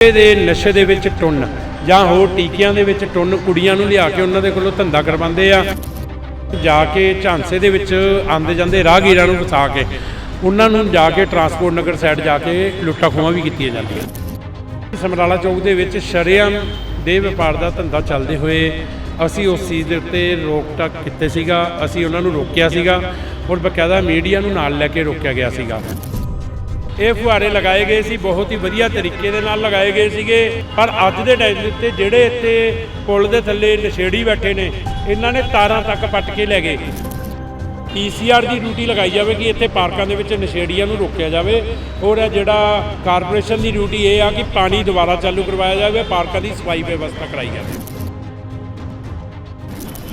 ਦੇ, ਨਸ਼ੇ ਦੇ ਵਿੱਚ ਟੁੰਨ ਜਾਂ ਹੋਰ ਟੀਕਿਆਂ ਦੇ ਵਿੱਚ ਟੁੰਨ ਕੁੜੀਆਂ ਨੂੰ ਲਿਆ ਕੇ ਉਹਨਾਂ ਦੇ ਕੋਲੋਂ ਧੰਦਾ ਕਰਵਾਉਂਦੇ ਆ। ਜਾ ਕੇ ਝਾਂਸੇ ਦੇ ਵਿੱਚ ਆਂਦੇ ਜਾਂਦੇ ਰਾਹਗੀਰਾਂ ਨੂੰ ਫਸਾ ਕੇ, ਉਹਨਾਂ ਨੂੰ ਜਾ ਕੇ ਟਰਾਂਸਪੋਰਟ ਨਗਰ ਸਾਈਡ ਜਾ ਕੇ ਲੁੱਟਾਂ ਖੋਹਾਂ ਵੀ ਕੀਤੀਆਂ ਜਾਂਦੀਆਂ। ਸਮਰਾਲਾ ਚੌਕ ਦੇ ਵਿੱਚ ਸ਼ਰੇਆਮ ਦੇ ਵਪਾਰ ਦਾ ਧੰਦਾ ਚੱਲਦੇ ਹੋਏ ਅਸੀਂ ਉਸ ਚੀਜ਼ ਦੇ ਉੱਤੇ ਰੋਕ ਟੱਕ ਕੀਤੇ ਸੀਗਾ, ਅਸੀਂ ਉਹਨਾਂ ਨੂੰ ਰੋਕਿਆ ਸੀਗਾ। ਔਰ ਬਕਾਇਦਾ ਮੀਡੀਆ ਨੂੰ ਨਾਲ ਲੈ ਕੇ ਰੋਕਿਆ ਗਿਆ ਸੀਗਾ। ਇਹ ਫੁਹਾਰੇ ਲਗਾਏ ਗਏ ਸੀ, ਬਹੁਤ ਹੀ ਵਧੀਆ ਤਰੀਕੇ ਦੇ ਨਾਲ ਲਗਾਏ ਗਏ ਸੀਗੇ। ਪਰ ਅੱਜ ਦੇ ਟਾਈਮ ਦੇ ਉੱਤੇ ਜਿਹੜੇ ਇੱਥੇ ਪੁਲ ਦੇ ਥੱਲੇ ਨਸ਼ੇੜੀ ਬੈਠੇ ਨੇ, ਇਹਨਾਂ ਨੇ ਤਾਰਾਂ ਤੱਕ ਪੱਟ ਕੇ ਲੈ ਗਏ। ਪੀਸੀਆਰ ਦੀ ਡਿਊਟੀ ਲਗਾਈ ਜਾਵੇ ਕਿ ਇੱਥੇ ਪਾਰਕਾਂ ਦੇ ਵਿੱਚ ਨਸ਼ੇੜੀਆਂ ਨੂੰ ਰੋਕਿਆ ਜਾਵੇ। ਹੋਰ ਇਹ ਜਿਹੜਾ ਕਾਰਪੋਰੇਸ਼ਨ ਦੀ ਡਿਊਟੀ ਇਹ ਆ ਕਿ ਪਾਣੀ ਦੁਬਾਰਾ ਚਾਲੂ ਕਰਵਾਇਆ ਜਾਵੇ, ਪਾਰਕਾਂ ਦੀ ਸਫ਼ਾਈ ਵਿਵਸਥਾ ਕਰਾਈ ਜਾਵੇ।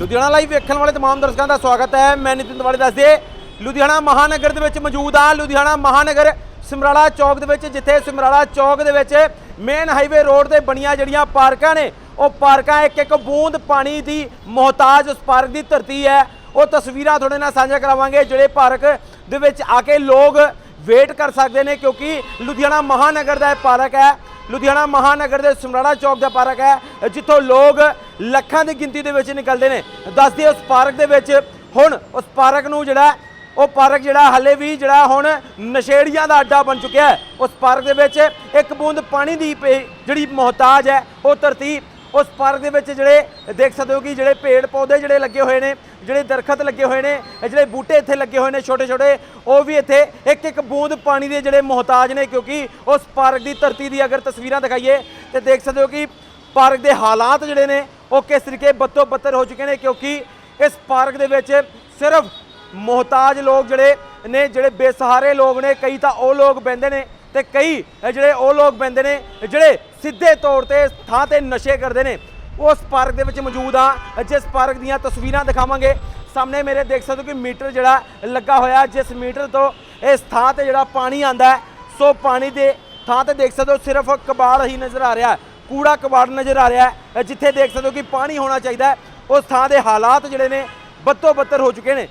ਲੁਧਿਆਣਾ ਲਾਈਵ ਵੇਖਣ ਵਾਲੇ ਤਮਾਮ ਦਰਸ਼ਕਾਂ ਦਾ ਸਵਾਗਤ ਹੈ। ਮੈਂ ਨਿਤਿਨ ਦਵਾਲੇ ਦੱਸਦੇ, ਲੁਧਿਆਣਾ ਮਹਾਨਗਰ ਦੇ ਵਿੱਚ ਮੌਜੂਦ ਆ ਲੁਧਿਆਣਾ ਮਹਾਨਗਰ ਸਮਰਾਲਾ ਚੌਕ ਦੇ ਵਿੱਚ, ਜਿੱਥੇ ਸਮਰਾਲਾ ਚੌਕ ਦੇ ਵਿੱਚ ਮੇਨ ਹਾਈਵੇ ਰੋਡ ਤੇ ਬਣੀਆਂ ਜਿਹੜੀਆਂ ਪਾਰਕਾਂ ਨੇ, ਉਹ ਪਾਰਕਾਂ ਇੱਕ ਇੱਕ ਬੂੰਦ ਪਾਣੀ ਦੀ ਮੁਹਤਾਜ, ਉਸ ਪਾਰਕ ਦੀ ਧਰਤੀ ਹੈ। ਉਹ ਤਸਵੀਰਾਂ ਤੁਹਾਡੇ ਨਾਲ ਸਾਂਝਾ ਕਰਾਵਾਂਗੇ, ਜਿਹੜੇ ਪਾਰਕ ਦੇ ਵਿੱਚ ਆ ਕੇ ਲੋਕ ਵੇਟ ਕਰ ਸਕਦੇ ਨੇ, ਕਿਉਂਕਿ ਲੁਧਿਆਣਾ ਮਹਾਨਗਰ ਦਾ ਇਹ ਪਾਰਕ ਹੈ। ਲੁਧਿਆਣਾ ਮਹਾਨਗਰ ਦੇ ਸਮਰਾਲਾ ਚੌਕ ਦਾ ਪਾਰਕ ਹੈ, ਜਿੱਥੋਂ ਲੋਕ ਲੱਖਾਂ ਦੀ ਗਿਣਤੀ ਦੇ ਵਿੱਚ ਨਿਕਲਦੇ ਨੇ। ਦੱਸਦੇ ਉਸ ਪਾਰਕ ਦੇ ਵਿੱਚ ਹੁਣ ਉਸ ਪਾਰਕ ਨੂੰ ਜਿਹੜਾ ਉਹ ਪਾਰਕ ਜਿਹੜਾ ਹਲੇ ਵੀ ਜਿਹੜਾ ਹੁਣ ਨਸ਼ੇੜੀਆਂ ਦਾ ਅੱਡਾ ਬਣ ਚੁੱਕਿਆ ਹੈ। ਉਸ ਪਾਰਕ ਦੇ ਵਿੱਚ ਇੱਕ ਬੂੰਦ ਪਾਣੀ ਦੀ ਪੇ- ਜਿਹੜੀ ਮੁਹਤਾਜ ਹੈ, ਉਹ ਧਰਤੀ ਉਸ ਪਾਰਕ ਦੇ ਵਿੱਚ ਜਿਹੜੇ ਦੇਖ ਸਕਦੇ ਹੋ ਕਿ ਜਿਹੜੇ ਪੇੜ ਪੌਦੇ ਜਿਹੜੇ ਲੱਗੇ ਹੋਏ ਨੇ, ਜਿਹੜੇ ਦਰਖਤ ਲੱਗੇ ਹੋਏ ਨੇ, ਜਿਹੜੇ ਬੂਟੇ ਇੱਥੇ ਲੱਗੇ ਹੋਏ ਨੇ ਛੋਟੇ ਛੋਟੇ ਉਹ ਵੀ ਇੱਥੇ ਇੱਕ ਇੱਕ ਬੂੰਦ ਪਾਣੀ ਦੇ ਜਿਹੜੇ ਮੁਹਤਾਜ ਨੇ ਕਿਉਂਕਿ ਉਸ ਪਾਰਕ ਦੀ ਧਰਤੀ ਦੀ ਅਗਰ ਤਸਵੀਰਾਂ ਦਿਖਾਈਏ ਤੇ ਦੇਖ ਸਕਦੇ ਹੋ ਕਿ ਪਾਰਕ ਦੇ ਹਾਲਾਤ ਜਿਹੜੇ ਨੇ, ਉਹ ਕਿਸ ਤਰੀਕੇ ਬੱਤੋ ਬੱਤਰ ਹੋ ਚੁੱਕੇ ਨੇ ਕਿਉਂਕਿ ਇਸ ਪਾਰਕ ਦੇ ਵਿੱਚ ਸਿਰਫ ਮੁਹਤਾਜ ਲੋਕ ਜਿਹੜੇ ਨੇ, ਜਿਹੜੇ ਬੇਸਹਾਰੇ ਲੋਕ ਨੇ, ਕਈ ਤਾਂ ਉਹ ਲੋਕ ਬੈੰਦੇ ਨੇ ਤੇ ਕਈ ਜਿਹੜੇ ਉਹ ਲੋਕ ਬੈੰਦੇ ਨੇ, ਜਿਹੜੇ ਸਿੱਧੇ ਤੌਰ ਤੇ ਥਾਂ ਤੇ ਨਸ਼ੇ ਕਰਦੇ ਨੇ। ਉਸ ਪਾਰਕ ਦੇ ਵਿੱਚ ਮੌਜੂਦ ਆ। ਜਿਸ ਪਾਰਕ ਦੀਆਂ ਤਸਵੀਰਾਂ ਦਿਖਾਵਾਂਗੇ। ਸਾਹਮਣੇ ਮੇਰੇ ਦੇਖ ਸਕਦੇ ਹੋ ਕਿ ਮੀਟਰ ਜਿਹੜਾ ਲੱਗਾ ਹੋਇਆ, ਜਿਸ ਮੀਟਰ ਤੋਂ ਇਸ ਥਾਂ ਤੇ ਜਿਹੜਾ ਪਾਣੀ ਆਂਦਾ ਸੋ ਪਾਣੀ ਦੇ ਥਾਂ ਤੇ ਦੇਖ ਸਕਦੇ ਹੋ, ਸਿਰਫ ਕਬਾੜ ਹੀ ਨਜ਼ਰ ਆ ਰਿਹਾ ਕੂੜਾ ਕਬਾੜ ਨਜ਼ਰ ਆ ਰਿਹਾ ਜਿੱਥੇ ਦੇਖ ਸਕਦੇ ਹੋ ਕਿ ਪਾਣੀ ਹੋਣਾ ਚਾਹੀਦਾ ਉਸ ਥਾਂ ਦੇ ਹਾਲਾਤ ਜਿਹੜੇ ਨੇ ਬੱਤੋ ਬੱਤਰ ਹੋ ਚੁੱਕੇ ਨੇ।